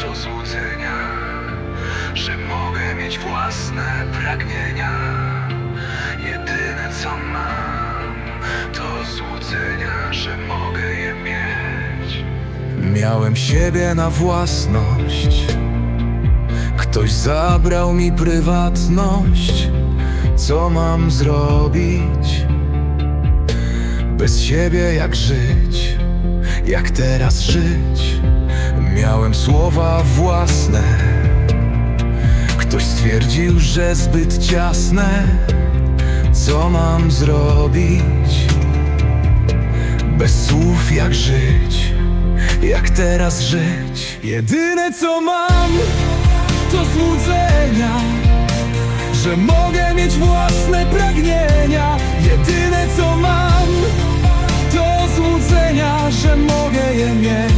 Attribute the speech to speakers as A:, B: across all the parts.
A: to złudzenia, że mogę mieć własne pragnienia. Jedyne co mam, to złudzenia, że mogę je mieć. Miałem siebie na własność. Ktoś zabrał mi prywatność. Co mam zrobić? Bez siebie jak żyć? Jak teraz żyć? Miałem słowa własne. Ktoś stwierdził, że zbyt ciasne. Co mam zrobić? Bez słów jak żyć? Jak teraz żyć? Jedyne co mam to złudzenia Że mogę mieć własne pragnienia Jedyne co mam to złudzenia Że mogę je mieć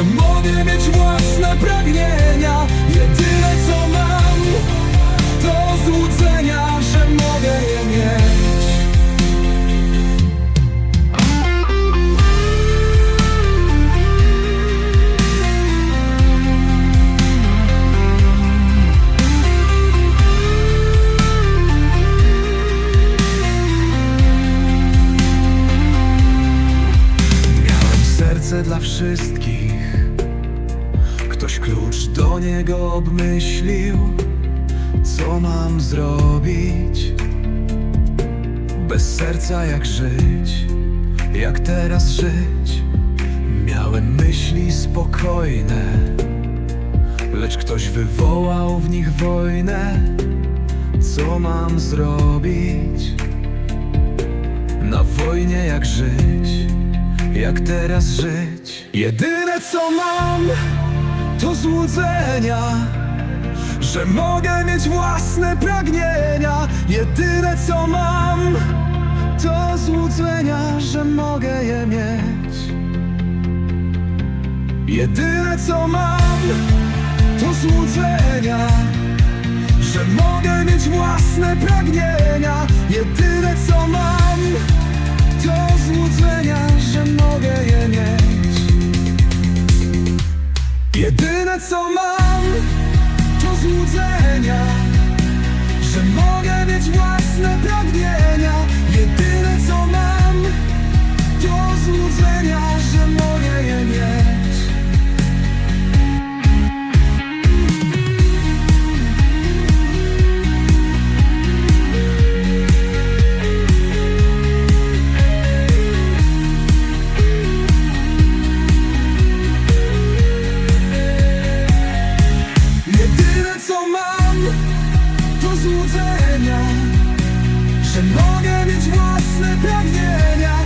A: Że mogę mieć własne pragnienia. Jedyne co mam to złudzenia Że mogę je mieć. Miałem serce dla wszystkich Ktoś klucz do niego obmyślił Co mam zrobić? Bez serca jak żyć? Jak teraz żyć? Miałem myśli spokojne Lecz ktoś wywołał w nich wojnę Co mam zrobić? Na wojnie jak żyć? Jak teraz żyć? Jedyne co mam to złudzenia Że mogę mieć własne pragnienia. Jedyne co mam to złudzenia Że mogę je mieć. Jedyne co mam to złudzenia Że mogę mieć własne pragnienia. Jedyne Jedyne co mam to złudzenia Że mogę mieć własne złudzenia Że mogę mieć własne pragnienia.